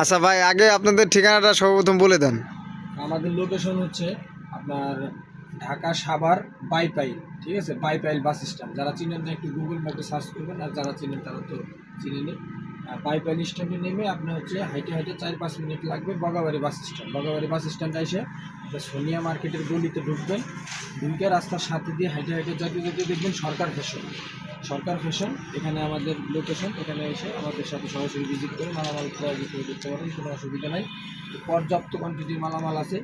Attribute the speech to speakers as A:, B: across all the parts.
A: আচ্ছা ভাই, আগে আপনাদের ঠিকানাটা সর্বপ্রথম বলে দেন।
B: আমাদের লোকেশন হচ্ছে আপনার ঢাকা সাভার বাইপাইল, ঠিক আছে? Baipail bus stand. যারা চিনেন না, একটু গুগল ম্যাপে সার্চ করবেন, আর যারা চিনেন তারা তো চিনেনি বাইপাইল স্ট্যান্ডে নেমে আপনার হচ্ছে হাইটে হাইটে চার পাঁচ মিনিট লাগবে Bogabari bus stand. Bogabari bus স্ট্যান্ডে এসে সোনিয়া মার্কেটের গলিতে ঢুকবেন, ঢুকে রাস্তার সাথে দিয়ে হাইটে হাইটে যেতে যেতে দেখবেন সরকার ফ্যাশন। সরকার ফ্যাশন, এখানে আমাদের লোকেশন এখানে এসে আমাদের সাথে সরাসরি ভিজিট করে মালামাল ক্রয় বিক্রয় করতে পারেন, কোনো অসুবিধা নাই। পর্যাপ্ত কোয়ান্টিটির মালামাল আছে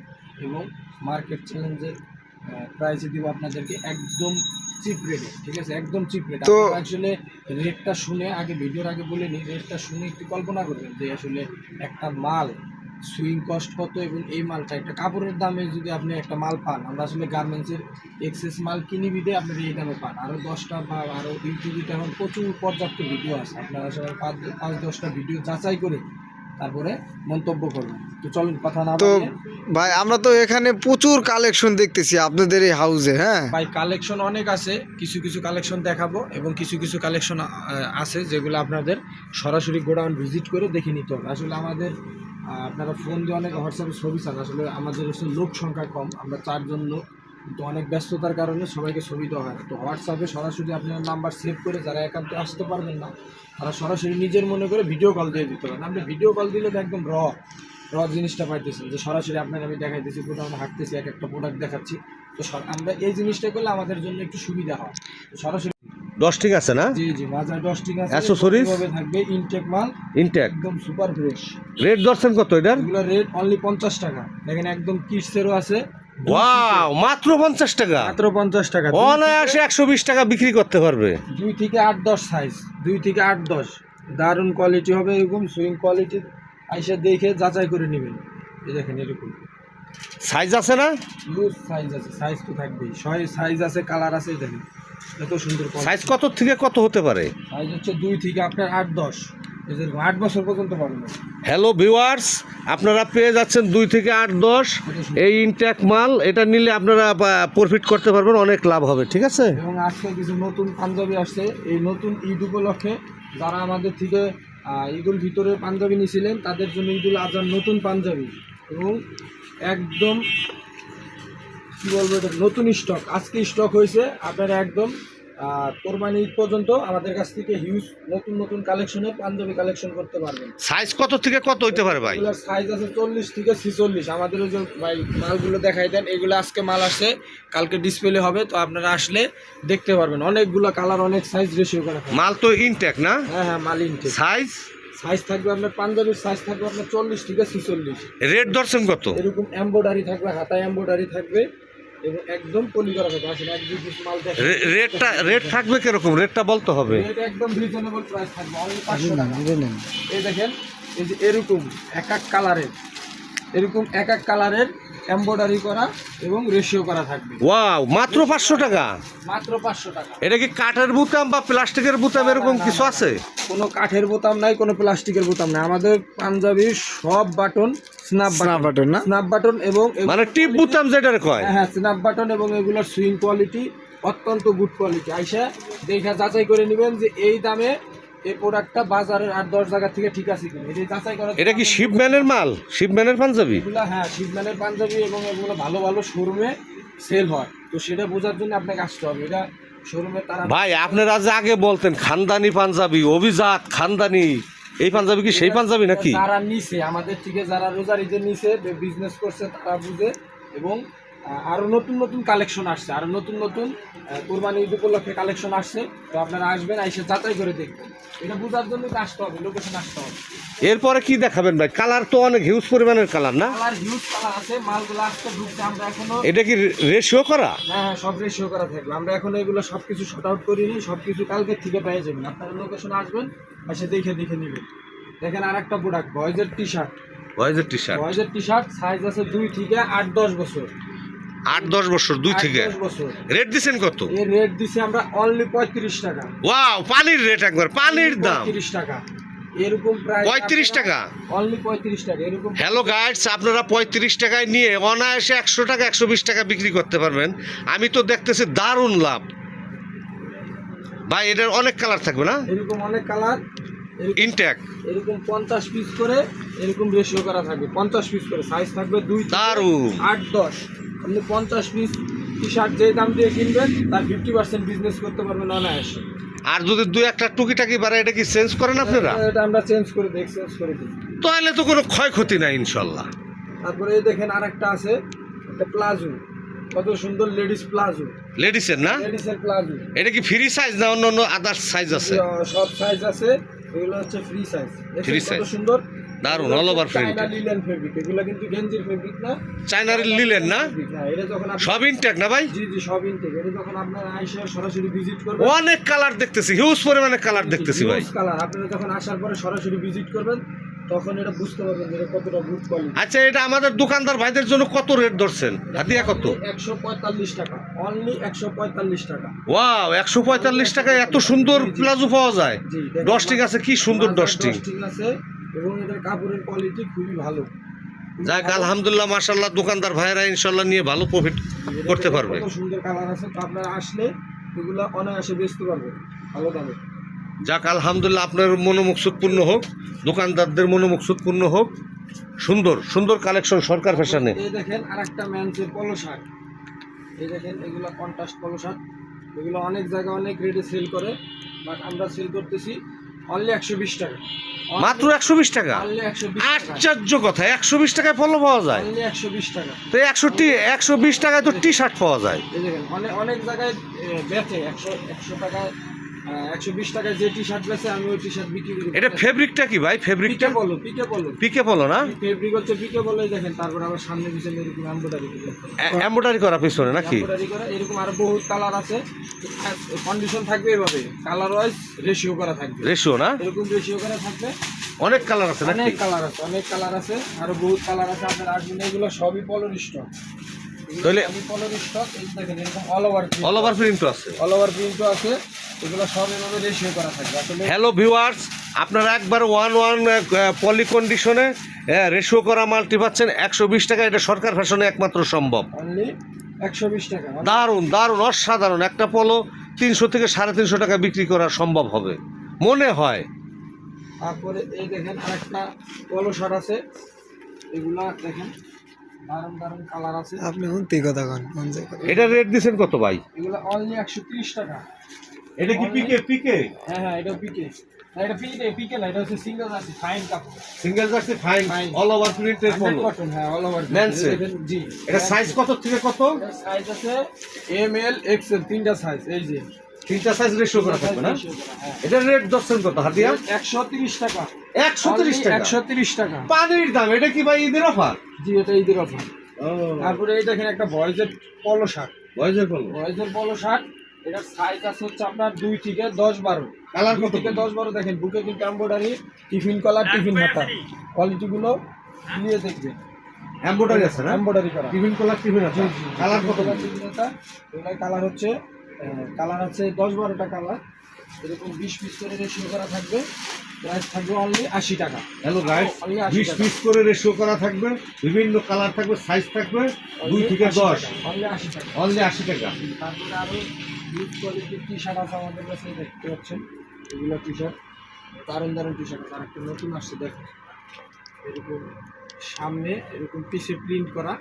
B: এবং মার্কেট চ্যালেঞ্জের প্রাইসে দিব আপনাদেরকে একদম চিপ রেটে ঠিক আছে? একদম চিপ রেট
A: তো-
B: আসলে রেটটা শুনে আগে ভিডিওর আগে বলে নিই রেটটা শুনে একটু কল্পনা করবেন যে আসলে একটা মাল সুইং কস্ট কত এবং এই মালটা একটা কাপড়ের দামে যদি আপনি একটা মাল পান আমরা আসলে গার্মেন্টসের এক্সেস মাল কিনি বিদে আপনি এই দামে পান। আরও দশটা বা আরও ইউটিউবে এখন প্রচুর পর্যাপ্ত ভিডিও আছে। আপনারা আসলে পাঁচ পাঁচ দশটা ভিডিও যাচাই করে তারপরে মন্তব্য করবেন। তো চলুন কথা না
A: তো ভাই আমরা তো এখানে প্রচুর কালেকশন দেখতেছি আপনাদের এই হাউসে হ্যাঁ?
B: ভাই কালেকশন অনেক আছে কিছু কিছু কালেকশন দেখাবো এবং কিছু কিছু কালেকশন আছে যেগুলো আপনাদের সরাসরি গোডাউন ভিজিট করে দেখে নিতে হবে। আসলে আমাদের আপনারা ফোন দিয়ে অনেক হোয়াটসঅ্যাপে ছবি চান আসলে আমাদের হচ্ছে লোক সংখ্যা কম আমরা চারজন লোক। কিন্তু অনেক ব্যস্ততার কারণে সবাইকে ছবি দেওয়া হয় তো হোয়াটসঅ্যাপে সরাসরি আপনার নাম্বার সেভ করে যারা একান্তে আসতে পারবেন না তারা সরাসরি নিজের মনে করে ভিডিও কল দিয়ে দিতে পারেন। আপনি ভিডিও কল দিলে তো একদম র র জিনিসটা পাইতেছেন যে সরাসরি আপনাকে আমি দেখাইতেছি গোডাউনে হাঁটতেছি এক একটা প্রোডাক্ট দেখাচ্ছি। তো আমরা এই জিনিসটা করলে আমাদের জন্য একটু সুবিধা হয়। সরাসরি
C: দশ ঠিক আছে না?
B: জি জি বাজার দশ ঠিক আছে? থাকবে? ইনটেক মাল।
C: ইনটেক
B: একদম সুপার ফ্রেশ
C: রেট ধরছেন কত এটার?
B: এগুলো রেট অনলি পঞ্চাশ টাকা। দেখেন একদম কিডসেরও আছে
C: ওয়াও মাত্র পঞ্চাশ টাকা।
B: মাত্র পঞ্চাশ টাকা।
C: অনায়াসে একশো বিশ টাকা বিক্রি করতে পারবে।
B: দুই থেকে আট দশ সাইজ দুই থেকে আট দশ। দারুণ কোয়ালিটি হবে এরকম সুইং কোয়ালিটি আইসা দেখে যাচাই করে নেবেন। এই দেখেন এরকম।
C: সাইজ আছে না?
B: লুজ সাইজ আছে সাইজ তো থাকবেই। ছয় সাইজ আছে কালার আছে দেখেন। এত সুন্দর
C: সাইজ কত থেকে কত হতে পারে?
B: সাইজ হচ্ছে দুই থেকে আপনার আট দশ। আট বছর পর্যন্ত
C: হ্যালো ভিউয়ার্স আপনারা পেয়ে যাচ্ছেন দুই থেকে আট দশ। এই ইনটেক মাল এটা নিলে আপনারা প্রফিট করতে পারবেন অনেক লাভ হবে ঠিক আছে?
B: এবং আজকে কিছু নতুন পাঞ্জাবি আসছে। এই নতুন ঈদ উপলক্ষে যারা আমাদের থেকে ঈদুল ভিতরে পাঞ্জাবি নিয়েছিলেন তাদের জন্য ঈদুল আজহার নতুন পাঞ্জাবি। এবং একদম কি বলব এটা নতুন স্টক আজকে স্টক হয়েছে আপনারা একদম কোরবানি ঈদ পর্যন্ত আমাদের কাছ থেকে হিউজ নতুন নতুন কালেকশনের পাঞ্জাবি কালেকশন করতে পারবেন।
C: সাইজ কত থেকে কত হইতে পারে ভাই?
B: এগুলোর সাইজ আছে চল্লিশ থেকে ছিচল্লিশ। আমাদের ওই যে ভাই মালগুলো দেখাই দেন এগুলো আজকে মাল আসছে কালকে ডিসপ্লে হবে তো আপনারা আসলে দেখতে পারবেন। অনেকগুলো কালার অনেক সাইজ রেশিও করা
C: মাল তো ইনটেক না?
B: হ্যাঁ হ্যাঁ মাল ইনটেক
C: সাইজ
B: সাইজ থাকবে আপনার পাঞ্জাবির সাইজ থাকবে আপনার চল্লিশ থেকে ছিচল্লিশ।
C: রেট দর্শন কত?
B: এরকম এম্ব্রয়ডারি থাকবে হাতায় এম্ব্রয়ডারি থাকবে। এবং একদম পলি করা আসলে এক দুই পিস মাল দেখেন।
C: রেটটা রেট থাকবে কীরকম? রেটটা বলতে হবে।
B: রেট একদম রিজনেবল প্রাইস থাকবে। অনলি পাঁচশো টাকা। এই দেখেন এই যে এরকম এক এক কালারের এরকম এক এক কালারের এমব্রয়ডারি করা এবং রেশিও করা থাকবে।
C: ওয়াও মাত্র পাঁচশো টাকা?
B: মাত্র পাঁচশো টাকা।
C: এটা কি কাঠের বুতাম বা প্লাস্টিকের বুতাম এরকম কিছু আছে?
B: কোনো কাঠের বোতাম নাই কোনো প্লাস্টিকের বোতাম নাই। আমাদের পাঞ্জাবির সব বাটন স্ন্যাপ
A: স্ন্যাপ বাটন। না?
B: স্ন্যাপ বাটন এবং
C: মানে টিপ বুতাম যেটা কয়?
B: হ্যাঁ হ্যাঁ স্ন্যাপ বাটন এবং এগুলোর সুইং কোয়ালিটি অত্যন্ত গুড কোয়ালিটি আইসা দেখা যাচাই করে নেবেন যে এই দামে এই প্রোডাক্টটা বাজারের আট দশ জায়গা থেকে ঠিক আছে কিনা? এটা যাচাই করা
C: এটা কি শিবম্যানের মাল? শিবম্যানের পাঞ্জাবি?
B: এগুলো হ্যাঁ শিবম্যানের পাঞ্জাবি এবং এগুলো ভালো ভালো শোরুমে সেল হয়। তো সেটা বোঝার জন্য আপনাকে আসতে হবে। এটা শোরুমে তারা
C: ভাই আপনারা যে আগে বলতেন খানদানি পাঞ্জাবি অভিজাত খানদানি এই পাঞ্জাবি কি সেই পাঞ্জাবি নাকি?
B: যারা নিছে আমাদের থেকে যারা রোজারিদের নিছে বিজনেস করছে তারা বুঝে এবং আহ, আরও নতুন নতুন কালেকশন আসছে আরও নতুন নতুন কোরবানি ঈদ উপলক্ষে কালেকশন আসছে। তো আপনারা আসবেন এসে যাচাই করে দেখবেন। এটা বোঝার জন্য তো আসতে হবে লোকেশন আসতে হবে।
C: এরপরে কি দেখাবেন ভাই? কালার তো অনেক হিউজ পরিমাণের কালার না?
B: কালার হিউজ কালার আছে মালগুলো আসতে ঢুকছে আমরা এখনও
C: এটা কি রেশিও করা?
B: হ্যাঁ হ্যাঁ সব রেশিও করা থাকবে। আমরা এখন এগুলো সব কিছু শর্ট আউট করিনি সব কিছু কালকে থেকে পেয়ে যাবেন। আপনারা লোকেশন আসবেন এসে দেখে দেখে নেবেন। দেখেন আর একটা প্রোডাক্ট বয়েজের টি শার্ট
C: ভয়েজের টি শার্ট
B: বয়েজের টি শার্ট সাইজ আছে দুই থেকে আট দশ বছর।
C: আট দশ বছর দুই থেকে? রেট দিচ্ছেন কত?
B: রেট দিছি আমরা অনলি পঁয়ত্রিশ টাকা।
C: ওয়াও পানির রেট একবার পানির দাম।
B: পঁয়ত্রিশ টাকা। এরকম প্রায়
C: 35 টাকা?
B: অনলি পঁয়ত্রিশ টাকা এরকম
C: হ্যালো গাইডস আপনারা পঁয়ত্রিশ টাকায় নিয়ে অনায়াসে একশো টাকা একশো বিশ টাকা বিক্রি করতে পারবেন। আমি তো দেখতেছি দারুণ লাভ। ভাই এটার অনেক কালার থাকবে না?
B: এরকম অনেক কালার
C: ইনট্যাক
B: এরকম পঞ্চাশ পিস করে এরকম রেশিও করা থাকবে। পঞ্চাশ পিস করে সাইজ থাকবে দুই
C: দারুণ।
B: আট দশ। আপনি পঞ্চাশ পিস টি শার্ট যে দাম দিয়ে কিনবেন তার ফিফটি পার্সেন্ট বিজনেস করতে পারবেন অনায়াসে।
C: আর যদি দু একটা টুকিটাকি বাড়ে এটা কি চেঞ্জ করেন আপনারা?
B: এটা আমরা চেঞ্জ করে দিই এক্সচেঞ্জ করে দিই।
C: তাহলে তো কোনো ক্ষয়ক্ষতি নাই ইনশাল্লাহ।
B: তারপরে এই দেখেন আরেকটা আছে একটা প্লাজো। কত সুন্দর লেডিস প্লাজো।
C: লেডিসের না?
B: লেডিসের প্লাজো।
C: এটা কি ফ্রি সাইজ না অন্য অন্য আদার্স সাইজ আছে?
B: সব সাইজ আছে এগুলো হচ্ছে ফ্রি সাইজ
C: Free
B: কত সুন্দর।
C: Print।
B: চায়না লিলেন ফেব্রিক এগুলো কিন্তু গেঞ্জির ফেব্রিক না।
C: চায়নার লিলেন না?
B: হ্যাঁ, এটা যখন
C: সব ইনট্যাক না ভাই?
B: জি জি সব ইনটেক এটা যখন আপনার আইসে সরাসরি ভিজিট করবেন
C: অনেক কালার দেখতেছি হিউজ পরিমাণে কালার দেখতেছি ভাই।
B: কালার আপনারা যখন আসার পরে সরাসরি ভিজিট করবেন তখন এটা বুঝতে পারবেন যে কতটা গুড কোয়ালিটি
C: আচ্ছা এটা আমাদের দোকানদার ভাইদের জন্য কত রেট ধরছেন? হাতিয়া কত?
B: একশো পঁয়তাল্লিশ টাকা। অনলি একশো পঁয়তাল্লিশ টাকা।
C: ওয়াও টাকায় এত সুন্দর প্লাজো পাওয়া যায়। ডস্টিং আছে কি সুন্দর ডস্টিং
B: আছে। এবং এটার কাপড়ের কোয়ালিটি খুবই ভালো।
C: যাক আলহামদুলিল্লাহ মাশাল্লাহ দোকানদার ভাইয়েরা ইনশাল্লাহ নিয়ে ভালো প্রফিট করতে পারবে।
B: সুন্দর কালার আছে তো আপনারা আসলে এগুলো অনায়াসে বেচতে পারবেন ভালো দামে।
C: যাক আলহামদুলিল্লাহ আপনার মনোমুখসুদ পূর্ণ হোক দোকানদারদের মনোমুখসুদ পূর্ণ হোক সুন্দর সুন্দর কালেকশন সরকার ফ্যাশনে।
B: এই দেখেন আরেকটা ম্যানসের পলো শার্ট এই দেখেন এগুলো কন্ট্রাস্ট পলো শার্ট এগুলো অনেক জায়গায় অনেক রেটে সেল করে বাট আমরা সেল করতেছি অনলি একশো বিশ টাকা।
C: মাত্র একশো বিশ টাকা? আশ্চর্য কথা একশো বিশ টাকায় পলো পাওয়া যায়।
B: একশো বিশ টাকা।
C: তো একশো টি একশো বিশ টাকায় তো টি শার্ট পাওয়া যায়।
B: অনেক অনেক জায়গায় বেচে একশো একশো টাকায় একশো বিশ টাকায় যে টি শার্ট বেচে আমি ওই টি শার্ট বিক্রি করি।
C: এটা ফেব্রিকটা কি ভাই? ফেব্রিকটা
B: বলো পিকে বলো
C: পিকে বলো না?
B: ফেব্রিক হচ্ছে পিকে বলে দেখেন তারপর আবার সামনে পিছনে এরকম এমব্রয়ডারি
C: এম্বোটারি করা পিছনে নাকি?
B: এমব্রয়ডারি করা এরকম আরও বহুত কালার আছে। কন্ডিশন থাকবে এভাবে। কালার ওয়াইজ রেশিও করা থাকবে।
C: রেশিও না?
B: এরকম রেশিও করা থাকবে
C: অনেক কালার আছে নাকি?
B: অনেক কালার আছে অনেক কালার আছে। আরও বহুত কালার আছে আপনার আসবেন এগুলো সবই পলোর স্টক
C: তাহলে-
B: পলোর স্টক দেখেন এরকম অল ওভার
C: অল ওভার প্রিন্টও আছে।
B: অল ওভার প্রিন্টও আছে। এগুলো সব এভাবে রেশিও করা থাকবে। আসলে
C: হ্যালো ভিউয়ার্স আপনারা একবার ওয়ান ওয়ান পলি কন্ডিশনে রেশিও করা মালটি পাচ্ছেন একশো বিশ টাকা এটা সরকার ফ্যাশনে একমাত্র সম্ভব।
B: একশো বিশ টাকা
C: দারুণ দারুণ অসাধারণ। একটা পলো তিনশো থেকে সাড়ে তিনশো টাকা বিক্রি করা সম্ভব হবে। মনে হয়।
B: তারপরে এই দেখেন আরেকটা পলো শার্ট আছে। এগুলা দেখেন
A: আপনি কথা কন
C: এটা রেট দিচ্ছেন কত ভাই?
B: এগুলো অনলি একশো তিরিশ টাকা।
C: এটা কি পিকে পিকে
B: হ্যাঁ হ্যাঁ এটা পিকে এটা পিকে পিকে না এটা হচ্ছে সিঙ্গেল আছে ফাইন কাপড়
C: single jersey fine. All over প্রিন্টের পলো
B: হ্যাঁ অল ওভার
C: Men's
B: জি।
C: এটা সাইজ কত থেকে কত?
B: সাইজ আছে এম এল এক্স এক্সেল তিনটা সাইজ এই যে।
C: তিনটা সাইজ রেশিও করা থাকবে না?
B: হ্যাঁ।
C: এটা রেট দর্শন কত হাতিয়া।
B: একশো তিরিশ টাকা।
C: একশো তিরিশ টাকা?
B: একশো তিরিশ টাকা।
C: পানির দাম এটা কি ভাই ঈদের অফার
B: জি এটা ঈদের অফার তারপরে এই দেখেন একটা বয়েজের পলো শার্ট
C: বয়সের পলো
B: বয়েজের পলো শার্ট এটার সাইজ আছে হচ্ছে আপনার দুই থেকে দশ বারো।
C: কালার
B: দুই
C: কত
B: থেকে দশ বারো দেখেন বুকে কিন্তু এম্ব্রয়ডারি টিফিন কলার টিফিন হাতা। কোয়ালিটিগুলো নিয়ে দেখবেন।
C: আছে না?
B: এম্ব্রয়ডারি করা।
C: টিফিন কলার টিফিন আছে কালার কত
B: এগুলো কালার হচ্ছে কালার আছে দশ বারোটা কালার এরকম বিশ পিস করে রেশিও করা থাকবে। প্রাইস থাকবে অনলি আশি টাকা।
C: হ্যালো গাইস
B: Only 80
C: বিশ পিস করে রেশিও করা থাকবে বিভিন্ন কালার থাকবে সাইজ থাকবে দুই থেকে দশ।
B: অনলি আশি টাকা।
C: অনলি আশি টাকা।
B: তারপরে আরও ইউজ কোয়ালিটির টি শার্ট আছে আমাদের কাছে দেখতে পাচ্ছেন। এগুলো টি শার্ট দারুণ দারুণ টি শার্ট আর একটা নতুন আসছে দেখো এরকম সামনে এরকম পিসে প্রিন্ট করা।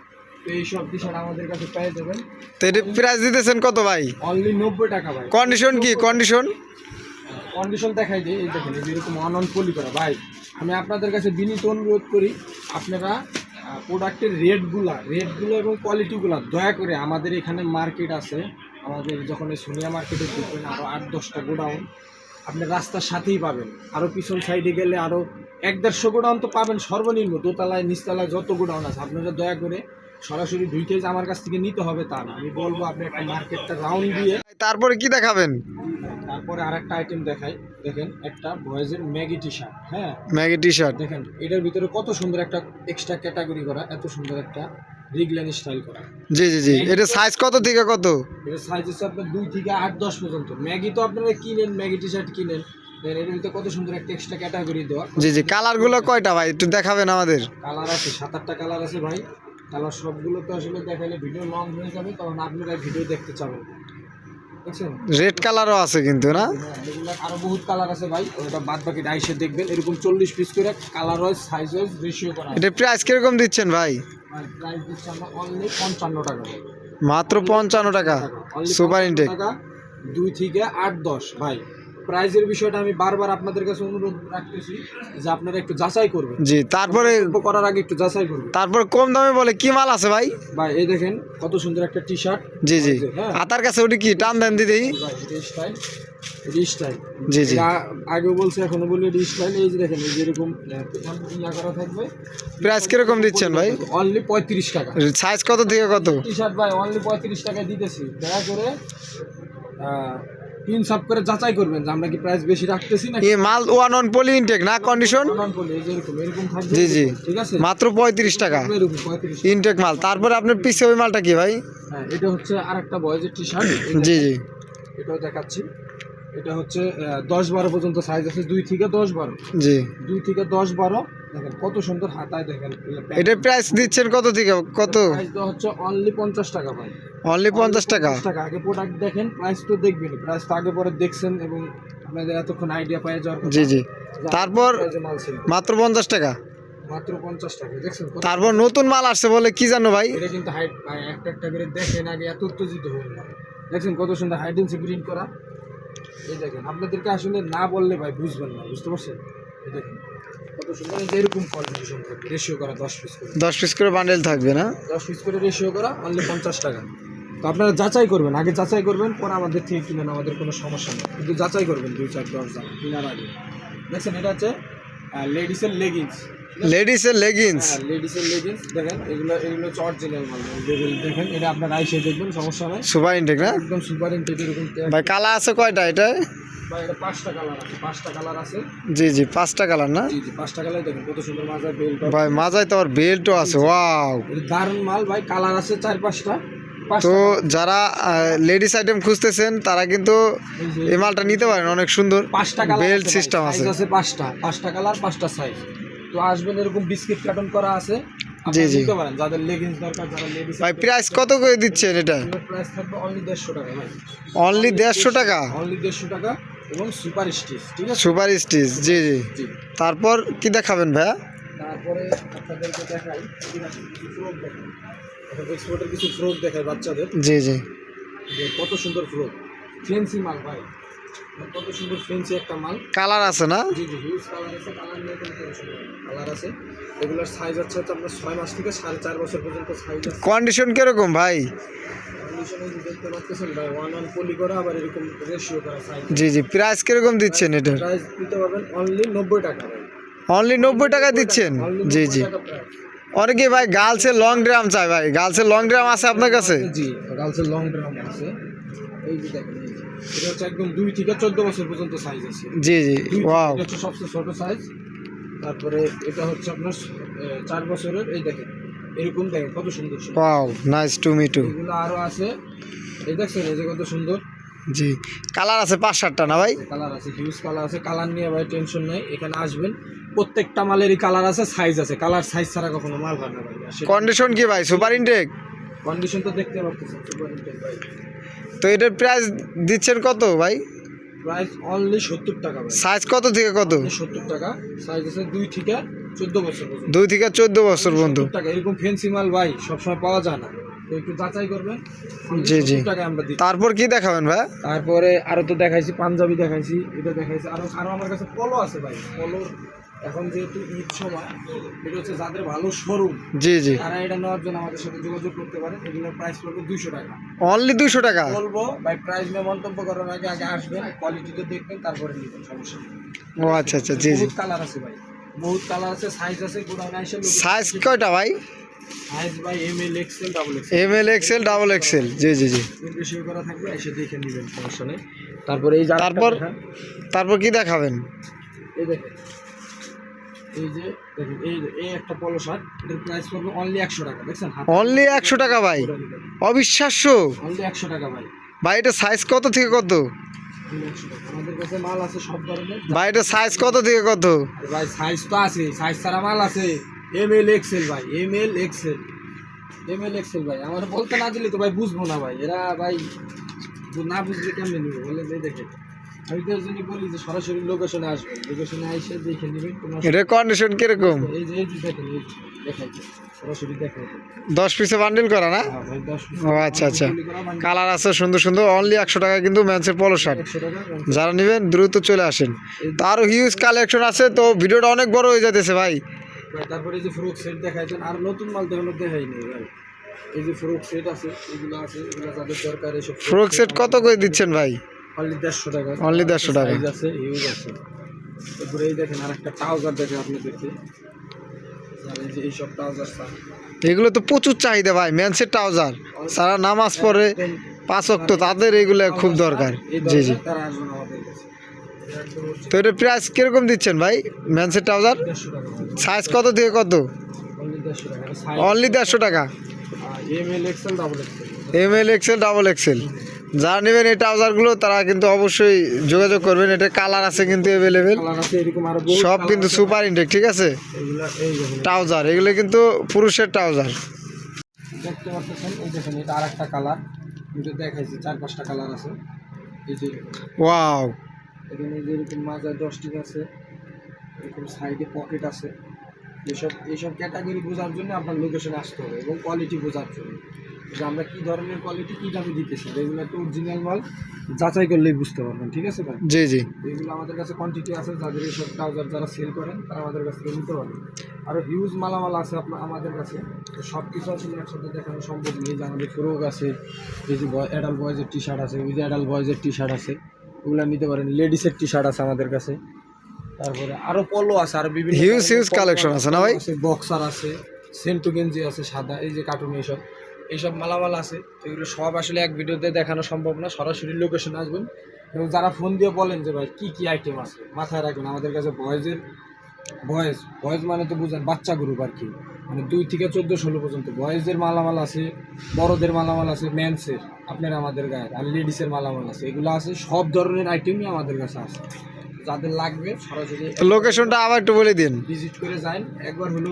B: তো এইসব টি শার্ট আমাদের কাছে পেয়ে যাবেন।
A: তো এটা প্রাইস দিতেছেন কত ভাই?
B: অনলি নব্বই টাকা ভাই।
A: কন্ডিশন কি? কন্ডিশন
B: কন্ডিশন দেখাই দিই। এই দেখেন এই যে এরকম অন অন পলি করা। ভাই আমি আপনাদের কাছে বিনীত অনুরোধ করি আপনারা প্রোডাক্টের রেটগুলা রেটগুলো এবং কোয়ালিটিগুলো দয়া করে আমাদের এখানে মার্কেট আছে। আমাদের যখন এই সোনিয়া মার্কেটে ঢুকবেন আরও আট দশটা গোডাউন আপনি রাস্তার সাথেই পাবেন। আরও পিছন সাইডে গেলে আরও এক দেড়শো গোডাউন তো পাবেন সর্বনিম্ন। দোতলায় নিচতলায় যত গোডাউন আছে আপনারা দয়া করে সরাসরি দুই কেজি আমার কাছ থেকে নিতে হবে তা না। আমি বলব আপনি একটা মার্কেটটা রাউন্ড দিয়ে
A: তারপরে কি দেখাবেন?
B: তারপরে আর একটা আইটেম দেখাই। দেখেন একটা বয়েজের ম্যাগি টি শার্ট হ্যাঁ?
A: ম্যাগি টি শার্ট
B: দেখেন এটার ভিতরে কত সুন্দর একটা এক্সট্রা ক্যাটাগরি করা এত সুন্দর একটা রিগলাইন স্টাইল করা।
A: জি জি জি। এটা সাইজ কত থেকে কত?
B: এটা সাইজ হচ্ছে আপনার দুই থেকে আট দশ পর্যন্ত। ম্যাগি তো আপনারা কিনেন ম্যাগি টি শার্ট কিনেন এটার ভিতরে কত সুন্দর একটা এক্সট্রা ক্যাটাগরি দেওয়া।
A: জি জি। কালারগুলো কয়টা ভাই? একটু দেখাবেন আমাদের।
B: কালার আছে সাত আটটা কালার আছে ভাই। কালার সবগুলো তো আসলে দেখাইলে ভিডিও লং হয়ে যাবে তখন আপনারা ভিডিও দেখতে চাবেন।
A: রেড কালারও আছে কিন্তু না?
B: হ্যাঁ, আরও বহুত কালার আছে ভাই। ওটা বাদ বাকি ডাইসে দেখবেন। এরকম চল্লিশ পিস করে colour wise size wise ratio করা
A: এটা প্রাইস কীরকম দিচ্ছেন ভাই?
B: প্রাইস দিচ্ছে আমরা অনলি পঞ্চান্ন টাকা।
A: মাত্র পঞ্চান্ন টাকা সুপার
B: 55
A: ইনটেক
B: দুই থেকে আট দশ ভাই। প্রাইজের বিষয়টা আমি বারবার আপনাদের কাছে অনুরোধ রাখতেছি যে আপনারা একটু যাচাই করবেন।
A: জি তারপরে
B: করার আগে একটু যাচাই করবেন।
A: তারপর কম দামে বলে কি মাল আছে ভাই?
B: ভাই এই দেখেন কত সুন্দর একটা টি শার্ট
A: জি জি।
B: হ্যাঁ।
A: আতার কাছে ওটি কি? টান দেন দিদি।
B: স্টাইল স্টাইল
A: জি জি।
B: আগেও বলছে এখনও বলি এটা স্টাইল এই যে দেখেন এই যে এরকম ইয়া করা থাকবে।
A: প্রাইস কীরকম দিচ্ছেন ভাই?
B: অনলি পঁয়ত্রিশ টাকা।
A: সাইজ কত থেকে কত?
B: টি শার্ট ভাই অনলি পঁয়ত্রিশ টাকায় দিতেছি। দয়া করে তিন সাপ করে যাচাই করবেন যে আমরা কি প্রাইস বেশি রাখতেছি না
A: মাল ওয়ান অন পলি ইনটেক না কন্ডিশন
B: এরকম এরকম থাকবে।
A: জি জি।
B: ঠিক আছে?
A: মাত্র পঁয়ত্রিশ টাকা। ইনটেক মাল। তারপরে আপনার পিছে ওই মালটা কি ভাই?
B: হ্যাঁ এটা হচ্ছে আর একটা বয়েজের টি শার্ট
A: জি জি।
B: এটাও দেখাচ্ছি। এটা হচ্ছে দশ বারো পর্যন্ত সাইজ আছে দুই থেকে দশ বারো।
A: জি।
B: দুই থেকে দশ বারো দেখেন কত সুন্দর হাতায় দেখেন
A: এটার প্রাইস দিচ্ছেন কত থেকে? কত?
B: হচ্ছে অনলি পঞ্চাশ টাকা ভাই।
A: অনলি পঞ্চাশ টাকা?
B: টাকা। আগে প্রোডাক্ট দেখেন প্রাইস তো দেখবেন। প্রাইস তো আগে পরে দেখছেন এবং আপনাদের এতক্ষণ আইডিয়া পাই যাওয়ার
A: জি জি। তারপর মাত্র পঞ্চাশ টাকা?
B: মাত্র পঞ্চাশ টাকা দেখছেন
A: তারপর নতুন মাল আসছে বলে কি জানো ভাই?
B: এটা কিন্তু হাইট একটা একটা করে দেখেন আগে এত উত্তেজিত হয়ে না দেখছেন কত সুন্দর হাইড এন্ড প্রিন্ট করা। এই দেখেন আপনাদেরকে আসলে না বললে ভাই বুঝবেন না বুঝতে পারছেন? এই দেখেন কত সুন্দর এই এরকম কন্ট্রিবিউশন থাকবে রেশিও করা দশ পিস করে।
A: দশ পিস করে বান্ডেল থাকবে না?
B: দশ পিস করে রেশিও করা অনলি পঞ্চাশ টাকা। তো আপনারা যাচাই করবেন আগে যাচাই করবেন পরে আমাদের থেকে কিনেন আমাদের কোনো সমস্যা নেই। কিন্তু যাচাই করবেন দুই চার দশ দাম কেনার আগে। দেখছেন এটা হচ্ছে লেডিসের লেগিংস
A: লেডিসের লেগিংস
B: হ্যাঁ লেডিসের লেগিংস দেখেন এগুলো এগুলো হচ্ছে অরিজিনাল মাল। দেখেন এটা আপনার আইসে দেখবেন সমস্যা নাই।
A: সুপার ইনটেক না?
B: একদম সুপার ইনটেক এরকম
A: ভাই কালা আছে কয়টা এটা?
B: বা এটা পাঁচটা কালার আছে পাঁচটা কালার আছে।
A: জি জি পাঁচটা কালার না?
B: জি জি পাঁচটা কালার দেখেন কত সুন্দর মাজার বেল্ট
A: ভাই মাজায় তো আবার বেল্টও আছে ওয়াও
B: দারুণ মাল ভাই কালার আছে চার পাঁচটা
A: তো যারা লেডিস আইটেম খুঁজতেছেন তারা কিন্তু
B: এই
A: মালটা নিতে পারেন অনেক সুন্দর
B: পাঁচটা
A: বেল্ট সিস্টেম আছে
B: পাঁচটা পাঁচটা কালার পাঁচটা সাইজ তো আসবেন এরকম বিস্কিট কার্টন করা আছে।
A: জি, জি।
B: পারেন যাদের লেগিংস দরকার যারা লেডিস
A: ভাই প্রাইস কত করে দিচ্ছেন এটা?
B: প্রাইস থাকবে অনলি দেড়শো টাকা ভাই।
A: অনলি দেড়শো টাকা?
B: অনলি দেড়শো টাকা এবং সুপার স্টিচ ঠিক আছে?
A: সুপার স্টিচ জি জি। তারপর কি দেখাবেন ভাইয়া?
B: তারপরে আপনাদেরকে দেখাই কিছু ফ্রক দেখাই। এক্সপোর্টের কিছু ফ্রক দেখাই বাচ্চাদের।
A: জি জি।
B: কত সুন্দর ফ্রক ফেন্সি মাল ভাই। কত সুন্দর ফেন্সি একটা মাল।
A: কালার আছে না?
B: জি জি হিউজ কালার আছে কালার নিয়ে কোনো টেনশন কালার আছে। এগুলোর সাইজ আছে হচ্ছে আপনার ছয় মাস থেকে সাড়ে চার বছর পর্যন্ত সাইজ আছে।
A: কন্ডিশন কীরকম ভাই?
B: দেখতে পাচ্ছেন ভাই ওয়ান ওয়ান পলি করা আবার এরকম রেশিও করা সাইজ
A: জি জি প্রাইস কীরকম দিচ্ছেন এটার
B: প্রাইস দিতে পারবেন অনলি নব্বই টাকা
A: অনলি নব্বই টাকা দিচ্ছেন? জি জি। অনেকে ভাই গার্লসের লং ড্রাম চাই ভাই। গার্লসের লং ড্রাম আছে আপনার কাছে?
B: জি গার্লসের লং ড্রাম আছে। এই যে দেখেন এটা হচ্ছে একদম দুই থেকে চোদ্দ বছর পর্যন্ত সাইজ আছে।
A: জি জি
B: দুই
A: ওয়াও
B: এটা হচ্ছে সবচেয়ে ছোট সাইজ তারপরে এটা হচ্ছে আপনার চার বছরের এই দেখেন এরকম দেখেন কত সুন্দর
A: wow nice to me too
B: এগুলো আরও আছে। এই দেখছেন এই যে কত সুন্দর।
A: জি কালার আছে পাঁচ সাতটা না ভাই?
B: কালার আছে হিউজ কালার আছে। কালার নিয়ে ভাই টেনশন নাই এখানে আসবেন। প্রত্যেকটা মালেরই কালার আছে সাইজ আছে। কালার সাইজ ছাড়া কখনো মাল হয় না ভাই।
A: কন্ডিশন কি ভাই? সুপার ইনটেক
B: কন্ডিশন তো দেখতে পাচ্ছেন সুপার ইনটেক ভাই।
A: তো এটার প্রাইস দিচ্ছেন কত ভাই?
B: প্রাইস অনলি সত্তর টাকা
A: সাইজ কত থেকে কত?
B: সত্তর টাকা। সাইজ আছে দুই থেকে চোদ্দ বছর
A: দুই থেকে চোদ্দ বছর পর্যন্ত।
B: 70 টাকা এরকম ফেন্সি মাল ভাই সবসময় পাওয়া যায় না। তো একটু যাচাই করবেন।
A: জি, জি।
B: 70 টাকা আমরা দিই
A: তারপর কি দেখাবেন ভাই?
B: তারপরে আরও তো দেখাইছি পাঞ্জাবি দেখাইছি এটা দেখাইছি। আরও আরও আমার কাছে পলো আছে ভাই পলো এখন যেহেতু ঈদ সময় এটা হচ্ছে যাদের ভালো শোরুম
A: জি জি।
B: তারা এটা নেওয়ার জন্য আমাদের সাথে যোগাযোগ করতে পারেন এগুলোর প্রাইস পড়বে দুইশো টাকা।
A: অনলি দুশো টাকা?
B: বলব ভাই প্রাইস নিয়ে মন্তব্য করার আগে আগে আসবেন কোয়ালিটিতে দেখবেন তারপরে নেবেন সমস্যা
A: ও আচ্ছা আচ্ছা জি জি।
B: কালার আছে ভাই বহুত কালার আছে সাইজ আছে গোডাউনে এসে
A: সাইজ কয়টা ভাই?
B: সাইজ ভাই M L XL double XL
A: M L XL double XL জি জি জি।
B: বেশি করা থাকবে এসে দেখে নেবেন সমস্যা নেই। তারপরে এই
A: তারপর? তারপর কি দেখাবেন?
B: এই দেখেন। এই যে দেখেন এই এই একটা পলো শার্ট এটার প্রাইস পড়বে অনলি একশো টাকা দেখছেন?
A: অনলি একশো টাকা ভাই। অবিশ্বাস্য।
B: অনলি একশো টাকা ভাই।
A: ভাই এটা সাইজ কত থেকে কত?
B: Only 100 টাকা। আমাদের কাছে মাল আছে সব ধরনের।
A: ভাই এটা সাইজ কত থেকে কত?
B: ভাই সাইজ তো আছে সাইজ ছাড়া মাল আছে। এম এল এক্সেল ভাই M L XL M L XL ভাই আমার বলতে না দিলে তো ভাই বুঝব না ভাই। এরা ভাই না বুঝলে কেমনে নিবো বলে দেখে আমি তো ওই বলি যে সরাসরি লোকেশনে আসবেন লোকেশনে এসে দেখে নেবেন কোনো
A: এটা কন্ডিশন কীরকম?
B: এই যে এই যে দেখেন এই যে সরাসরি দেখাইছে
A: দশ পিসে বান্ডিল করা না?
B: হ্যাঁ
A: ও আচ্ছা আচ্ছা। কালার আছে সুন্দর সুন্দর। অনলি একশো টাকা কিন্তু ম্যান্সের পলো শার্ট যারা নেবেন দ্রুত চলে আসেন। তারও হিউজ কালেকশন আছে তো ভিডিওটা অনেক বড় হয়ে যাইতেছে ভাই।
B: তারপরে যে ফ্রুক সেট দেখাইছেন আর নতুন মাল দেখানো দেখাই নেই ভাই। এই যে ফ্রুক সেট আছে এগুলো আছে এগুলো যাদের দরকার এসব
A: ফ্রক সেট কত করে দিচ্ছেন ভাই?
B: অনলি দেড়শো টাকা।
A: Only 150 টাকা।
B: আছে ইউজ আছে। তারপরে এই দেখেন আর একটা ট্রাউজার দেখে আপনাদেরকে। আর এই যে এইসব ট্রাউজার
A: এগুলো তো প্রচুর চাহিদা ভাই ম্যান্সের ট্রাউজার সারা নামাজ পড়ে পাঁচ অক্ট তাদের এগুলো খুব দরকার। জি জি। তো এটা প্রাইস কীরকম দিচ্ছেন ভাই ম্যান্সের ট্রাউজার সাইজ কত থেকে কত?
B: অনলি দেড়শো টাকা M L XL double XL
A: যারা নেবেন এই ট্রাউজারগুলো তারা কিন্তু অবশ্যই যোগাযোগ করবেন। এটা কালার আছে কিন্তু অ্যাভেলেবেল সব কিন্তু সুপার ইনটেক ঠিক আছে? ট্রাউজার এগুলো কিন্তু পুরুষের ট্রাউজার।
B: দেখতে পাচ্ছেন এই দেখেন এটা আর একটা কালার। কিন্তু দেখাইছি চার পাঁচটা কালার আছে। এই যে
A: ওয়াও।
B: এখানে এই যে মাজার দশটি আছে এরকম সাইডে পকেট আছে। এইসব এইসব ক্যাটাগরি বোঝার জন্য আপনার লোকেশনে আসতে হবে এবং কোয়ালিটি বোঝার জন্য। যে আমরা কী ধরনের কোয়ালিটি কী দামে দিতেছি? এগুলো একটা অরিজিনাল মাল যাচাই করলেই বুঝতে পারবেন ঠিক আছে ভাই?
A: জি জি।
B: এগুলো আমাদের কাছে কোয়ান্টিটি আছে যাদের এইসব ট্রাউজার যারা সেল করেন তারা আমাদের কাছ থেকে নিতে পারেন আরও হিউজ মালামাল আছে আপনার আমাদের কাছে তো সব কিছু আসলে একসাথে দেখানো সম্ভব নেই। যে আমাদের ফ্রক আছে এই যে অ্যাডাল্ট বয়েজের টি শার্ট আছে ওই যে অ্যাডাল্ট বয়েজের টি শার্ট আছে ওগুলো নিতে পারেন। লেডিসের টি শার্ট আছে আমাদের কাছে। তারপরে আরও পলো আছে আর বিভিন্ন
A: huge
B: polo
A: collection আছে। না ভাই?
B: বক্সার আছে সেন্টু গেঞ্জি আছে সাদা এই যে কার্টুন এইসব। এইসব মালামাল আছে এগুলো সব আসলে এক ভিডিওতে দেখানো সম্ভব না। সরাসরি লোকেশনে আসবেন। এবং যারা ফোন দিয়ে বলেন যে, ভাই, কী কী আইটেম আছে? মাথায় রাখবেন, আমাদের কাছে বয়েজের বয়েজ বয়েজ মানে তো বুঝেন, বাচ্চা গ্রুপ আর কি। মানে দুই থেকে চোদ্দ, ষোলো পর্যন্ত। বয়েজদের মালামাল আছে, বড়দের মালামাল আছে মেন্সের আপনার আমাদের গায়ের, আর লেডিসের মালামাল আছে। এগুলো আছে, সব ধরনের আইটেমই আমাদের কাছে আছে। যাদের লাগবে সরাসরি
A: লোকেশনটা আবার একটু বলে দিন।
B: ভিজিট করে যান। একবার হলো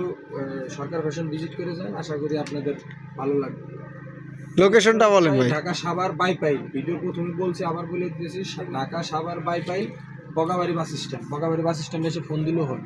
B: সরকার ফ্যাশন ভিজিট করে যান আশা করি আপনাদের ভালো লাগবে।
A: লোকেশনটা বলেন ভাই।
B: ঢাকা সাভার বাইপাই ভিডিও প্রথমে বলছি আবার বলে দিয়েছি Dhaka Savar Baipai Bogabari bus stand. Bogabari bus স্ট্যান্ডে এসে ফোন দিলেও হয়